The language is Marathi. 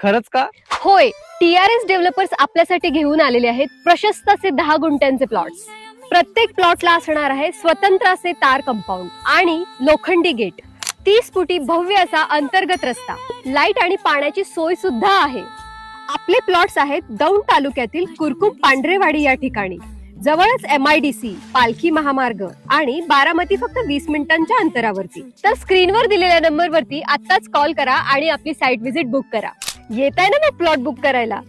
खरंच का? होय टीआरएस डेव्हलपर्स आपल्यासाठी घेऊन आलेले आहेत प्रशस्त असे दहा गुंठ्यांचे प्लॉट्स प्रत्येक प्लॉटला असणार आहे स्वतंत्र असे तार कंपाऊंड आणि लोखंडी गेट. तीस फुटी भव्य असा अंतर्गत रस्ता. लाइट आणि पाण्याची सोय सुद्धा आहे. आपले प्लॉट्स आहेत दौंड तालुक्यातील कुरकुम पांढरेवाडी या ठिकाणी. जवळच एम आय डी सी पालखी महामार्ग आणि बारामती फक्त वीस मिनिटांच्या अंतरावरती. तर स्क्रीनवर दिलेल्या नंबरवरती आत्ताच कॉल करा आणि आपली साईट व्हिजिट बुक करा. येत आहे ना मग प्लॉट बुक करायला?